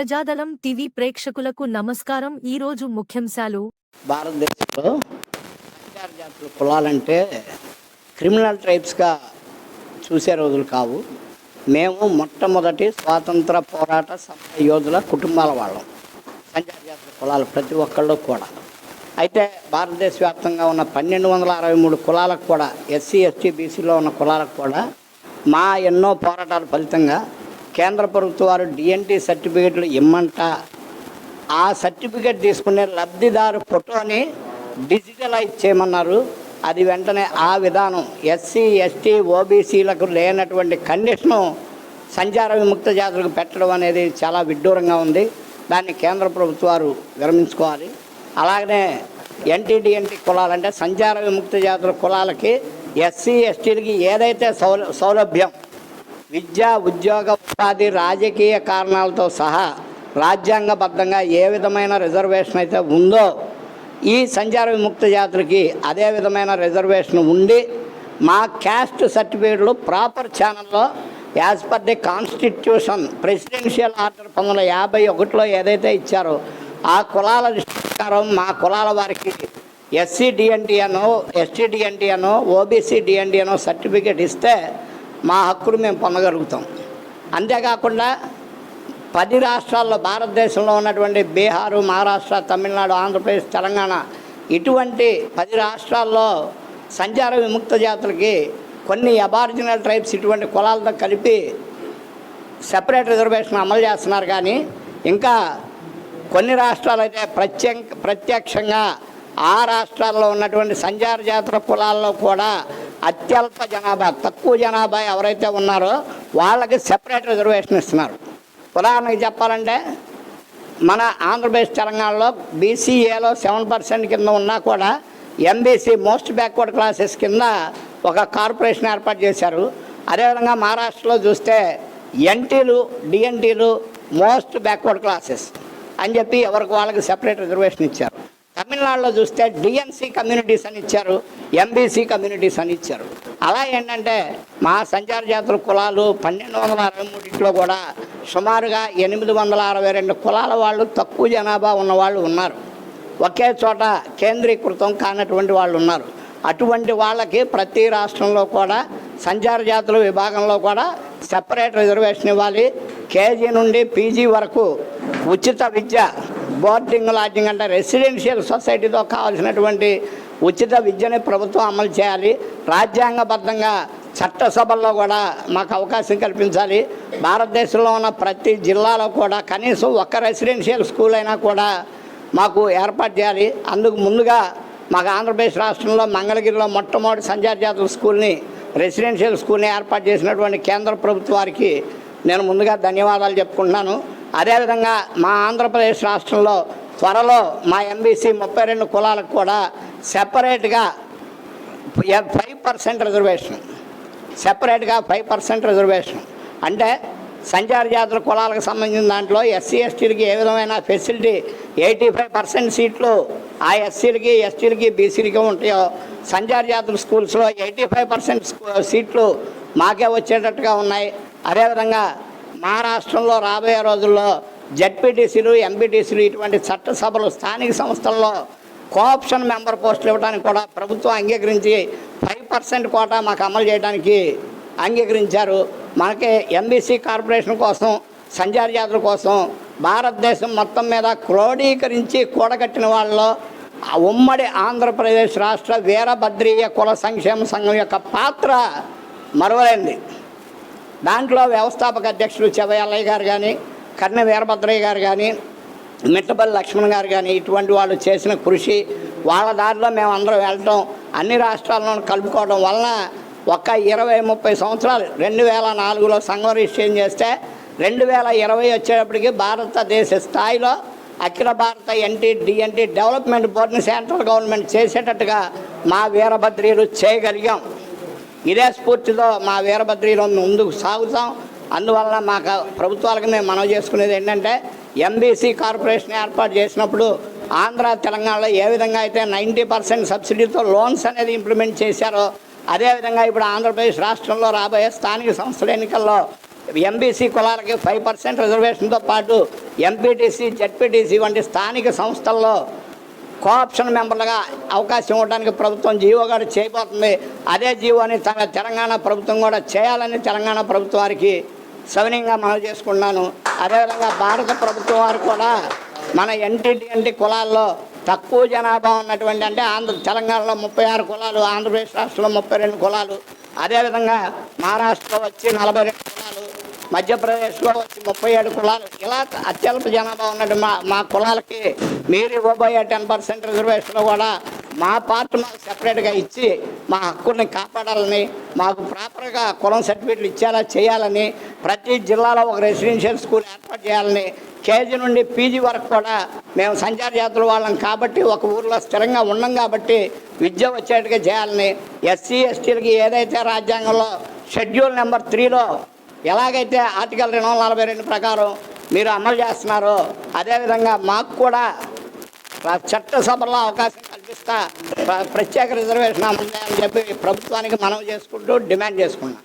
ప్రజాదళం TV ప్రేక్షకులకు నమస్కారం. ఈరోజు ముఖ్యాంశాలు. భారతదేశంలో జాతుల కులాలంటే క్రిమినల్ ట్రైబ్స్గా చూసే రోజులు కావు. మేము మొట్టమొదటి స్వాతంత్ర పోరాట సమర యోధుల కుటుంబాల వాళ్ళం. సంచార జాతుల కులాలు ప్రతి ఒక్కళ్ళు కూడా. అయితే భారతదేశ వ్యాప్తంగా ఉన్న పన్నెండు వందల అరవై మూడు కులాలకు కూడా ఎస్సీ ఎస్టీ బీసీలో ఉన్న కులాలకు కూడా మా ఎన్నో పోరాటాల ఫలితంగా కేంద్ర ప్రభుత్వం వారు డిఎన్టీ సర్టిఫికెట్లు ఇమ్మంట. ఆ సర్టిఫికెట్ తీసుకునే లబ్ధిదారు ఫోటోని డిజిటలైజ్ చేయమన్నారు. అది వెంటనే ఆ విధానం ఎస్సీ ఎస్టీ ఓబీసీలకు లేనటువంటి కండిషను సంచార విముక్త జాతులకు పెట్టడం అనేది చాలా విడ్డూరంగా ఉంది. దాన్ని కేంద్ర ప్రభుత్వాలు విరమించుకోవాలి. అలాగనే ఎన్టీడీఎన్టీ కులాలంటే సంచార విముక్త జాతుల కులాలకి ఎస్సీ ఎస్టీలకి ఏదైతే సౌల సౌలభ్యం విద్య ఉద్యోగ ఉపాధి రాజకీయ కారణాలతో సహా రాజ్యాంగబద్ధంగా ఏ విధమైన రిజర్వేషన్ అయితే ఉందో ఈ సంచార విముక్త జాతులకి అదే విధమైన రిజర్వేషన్ ఉండి మా క్యాస్ట్ సర్టిఫికేట్లు ప్రాపర్ ఛానల్లో as per the constitution presidential order పంతొమ్మిది వందల యాభై ఒకటిలో ఏదైతే ఇచ్చారో ఆ కులాల ప్రకారం మా కులాల వారికి ఎస్సీ డిఎన్టీ అనో ఎస్టీ డిఎన్టీ అనో ఓబీసీ డిఎన్టీ అనో సర్టిఫికేట్ ఇస్తే మా హక్కులు మేము పొందగలుగుతాం. అంతేకాకుండా పది రాష్ట్రాల్లో భారతదేశంలో ఉన్నటువంటి బీహారు మహారాష్ట్ర తమిళనాడు ఆంధ్రప్రదేశ్ తెలంగాణ ఇటువంటి పది రాష్ట్రాల్లో సంచార విముక్త జాతులకి కొన్ని అబార్జినల్ ట్రైబ్స్ ఇటువంటి కులాలతో కలిపి సెపరేట్ రిజర్వేషన్ అమలు చేస్తున్నారు. కానీ ఇంకా కొన్ని రాష్ట్రాలు అయితే ప్రత్యేక ప్రత్యక్షంగా ఆ రాష్ట్రాల్లో ఉన్నటువంటి సంచార జాతర కులాల్లో కూడా అత్యల్ప జనాభా తక్కువ జనాభా ఎవరైతే ఉన్నారో వాళ్ళకి సెపరేట్ రిజర్వేషన్ ఇస్తున్నారు. ఉదాహరణకి చెప్పాలంటే మన ఆంధ్రప్రదేశ్ తెలంగాణలో బీసీఏలో సెవెన్ పర్సెంట్ కింద ఉన్నా కూడా ఎంబీసీ మోస్ట్ బ్యాక్వర్డ్ క్లాసెస్ కింద ఒక కార్పొరేషన్ ఏర్పాటు చేశారు. అదేవిధంగా మహారాష్ట్రలో చూస్తే ఎన్టీలు డిఎన్టీలు మోస్ట్ బ్యాక్వర్డ్ క్లాసెస్ అని చెప్పి ఎవరికి వాళ్ళకి సెపరేట్ రిజర్వేషన్ ఇచ్చారు. తమిళనాడులో చూస్తే డిఎన్సీ కమ్యూనిటీస్ అని ఇచ్చారు ఎంబీసీ కమ్యూనిటీస్ అని ఇచ్చారు. అలా ఏంటంటే మా సంచార జాతుల కులాలు పన్నెండు వందల అరవై మూడింటిలో కూడా సుమారుగా ఎనిమిది వందల అరవై రెండు కులాల వాళ్ళు తక్కువ జనాభా ఉన్న వాళ్ళు ఉన్నారు. ఒకే చోట కేంద్రీకృతం కానటువంటి వాళ్ళు ఉన్నారు. అటువంటి వాళ్ళకి ప్రతి రాష్ట్రంలో కూడా సంచార జాతుల విభాగంలో కూడా సెపరేట్ రిజర్వేషన్ ఇవ్వాలి. కేజీ నుండి పీజీ వరకు ఉచిత విద్య బోర్డింగ్ లాడ్జింగ్ అంటే రెసిడెన్షియల్ సొసైటీతో కావాల్సినటువంటి ఉచిత విద్యని ప్రభుత్వం అమలు చేయాలి. రాజ్యాంగబద్ధంగా చట్టసభల్లో కూడా మాకు అవకాశం కల్పించాలి. భారతదేశంలో ఉన్న ప్రతి జిల్లాలో కూడా కనీసం ఒక్క రెసిడెన్షియల్ స్కూల్ అయినా కూడా మాకు ఏర్పాటు చేయాలి. అందుకు ముందుగా మాకు ఆంధ్రప్రదేశ్ రాష్ట్రంలో మంగళగిరిలో మొట్టమొదటి సంజార్ జాతుల స్కూల్ని రెసిడెన్షియల్ స్కూల్ని ఏర్పాటు చేసినటువంటి కేంద్ర ప్రభుత్వ వారికి నేను ముందుగా ధన్యవాదాలు చెప్పుకుంటున్నాను. అదేవిధంగా మా ఆంధ్రప్రదేశ్ రాష్ట్రంలో త్వరలో మా ఎంబీసీ ముప్పై రెండు కులాలకు కూడా సెపరేట్గా ఫైవ్ పర్సెంట్ రిజర్వేషన్ సెపరేట్గా ఫైవ్ పర్సెంట్ రిజర్వేషన్ అంటే సంచార జాతుల కులాలకు సంబంధించిన దాంట్లో ఎస్సీ ఎస్టీలకి ఏ విధమైన ఫెసిలిటీ ఎయిటీ ఫైవ్ పర్సెంట్ సీట్లు ఆ ఎస్సీలకి ఎస్టీలకి బీసీలకి ఉంటాయో సంచార జాతుల స్కూల్స్లో ఎయిటీ ఫైవ్ పర్సెంట్ సీట్లు మాకే వచ్చేటట్టుగా ఉన్నాయి. అదేవిధంగా మా రాష్ట్రంలో రాబోయే రోజుల్లో జడ్పీటీసీలు ఎంపీటీసీలు ఇటువంటి చట్టసభలు స్థానిక సంస్థల్లో కోఆప్షన్ మెంబర్ పోస్టులు ఇవ్వడానికి కూడా ప్రభుత్వం అంగీకరించి ఫైవ్ పర్సెంట్ కోటా మాకు అమలు చేయడానికి అంగీకరించారు. మనకి ఎంబీసీ కార్పొరేషన్ కోసం సంచార జాతుల కోసం భారతదేశం మొత్తం మీద క్రోడీకరించి కూడగట్టిన వాళ్ళలో ఆ ఉమ్మడి ఆంధ్రప్రదేశ్ రాష్ట్ర వీరభద్రీయ కుల సంక్షేమ సంఘం యొక్క పాత్ర మరువలేంది దాంట్లో వ్యవస్థాపక అధ్యక్షులు చెవయల్లయ్య గారు కానీ కర్ణ వీరభద్రయ్య గారు కానీ మిట్టపల్లి లక్ష్మణ్ గారు కానీ ఇటువంటి వాళ్ళు చేసిన కృషి వాళ్ళ దారిలో మేము అందరం వెళ్ళటం అన్ని రాష్ట్రాలను కలుపుకోవడం వలన ఒక్క ఇరవై ముప్పై సంవత్సరాలు రెండు వేల నాలుగులో సంఘం రిజిస్ట్రేషన్ చేస్తే రెండు వేల ఇరవై వచ్చేటప్పటికి భారతదేశ స్థాయిలో అఖిల భారత ఎన్టీ డిఎన్టీ డెవలప్మెంట్ బోర్డుని సెంట్రల్ గవర్నమెంట్ చేసేటట్టుగా మా వీరభద్రీలు చేయగలిగాం. ఇదే స్ఫూర్తితో మా వీరభద్రిలో ముందుకు సాగుతాం. అందువలన మాకు ప్రభుత్వాలకు మేము మనవి చేసుకునేది ఏంటంటే ఎంబీసీ కార్పొరేషన్ ఏర్పాటు చేసినప్పుడు ఆంధ్ర తెలంగాణలో ఏ విధంగా అయితే నైంటీ పర్సెంట్ సబ్సిడీతో లోన్స్ అనేది ఇంప్లిమెంట్ చేశారో అదేవిధంగా ఇప్పుడు ఆంధ్రప్రదేశ్ రాష్ట్రంలో రాబోయే స్థానిక సంస్థల ఎన్నికల్లో ఎంబీసీ కులాలకి ఫైవ్ పర్సెంట్ రిజర్వేషన్తో పాటు ఎంపీటీసీ జెడ్పీటీసీ వంటి స్థానిక సంస్థల్లో కోఆప్షన్ మెంబర్లుగా అవకాశం ఇవ్వడానికి ప్రభుత్వం జీవో గారు చేయబోతుంది. అదే జీవోని తన తెలంగాణ ప్రభుత్వం కూడా చేయాలని తెలంగాణ ప్రభుత్వం వారికి సవినయంగా మనవి చేసుకున్నాను అదేవిధంగా భారత ప్రభుత్వం వారు కూడా మన ఎన్టీటీఎన్టీ కులాల్లో తక్కువ జనాభా ఉన్నటువంటి అంటే ఆంధ్ర తెలంగాణలో ముప్పై ఆరు కులాలు ఆంధ్రప్రదేశ్ రాష్ట్రంలో ముప్పై రెండు కులాలు. అదేవిధంగా మహారాష్ట్రలో వచ్చి నలభై రెండు మధ్యప్రదేశ్లో వచ్చి ముప్పై ఏడు కులాలు. ఇలా అత్యల్ప జనాభా ఉన్నట్టు మా మా కులాలకి మీరు ఇవ్వబోయే టెన్ పర్సెంట్ రిజర్వేషన్లో కూడా మా పార్ట్ మాకు సెపరేట్గా ఇచ్చి మా హక్కుల్ని కాపాడాలని మాకు ప్రాపర్గా కులం సర్టిఫికెట్లు ఇచ్చేలా చేయాలని ప్రతి జిల్లాలో ఒక రెసిడెన్షియల్ స్కూల్ ఏర్పాటు చేయాలని కేజీ నుండి పీజీ వరకు కూడా మేము సంచార జాతుల వాళ్ళం కాబట్టి ఒక ఊర్లో స్థిరంగా ఉన్నాం కాబట్టి విద్య వచ్చేట్టుగా చేయాలని ఎస్సీ ఎస్టీలకి ఏదైతే రాజ్యాంగంలో షెడ్యూల్ నెంబర్ త్రీలో ఎలాగైతే ఆర్టికల్ రెండు వందల నలభై రెండు ప్రకారం మీరు అమలు చేస్తున్నారో అదేవిధంగా మాకు కూడా చట్టసభలో అవకాశం కల్పిస్తా ప్ర- ప్రత్యేక రిజర్వేషన్ అమలు చేయాలని చెప్పి ప్రభుత్వానికి మనవి చేసుకుంటూ డిమాండ్ చేసుకున్నాం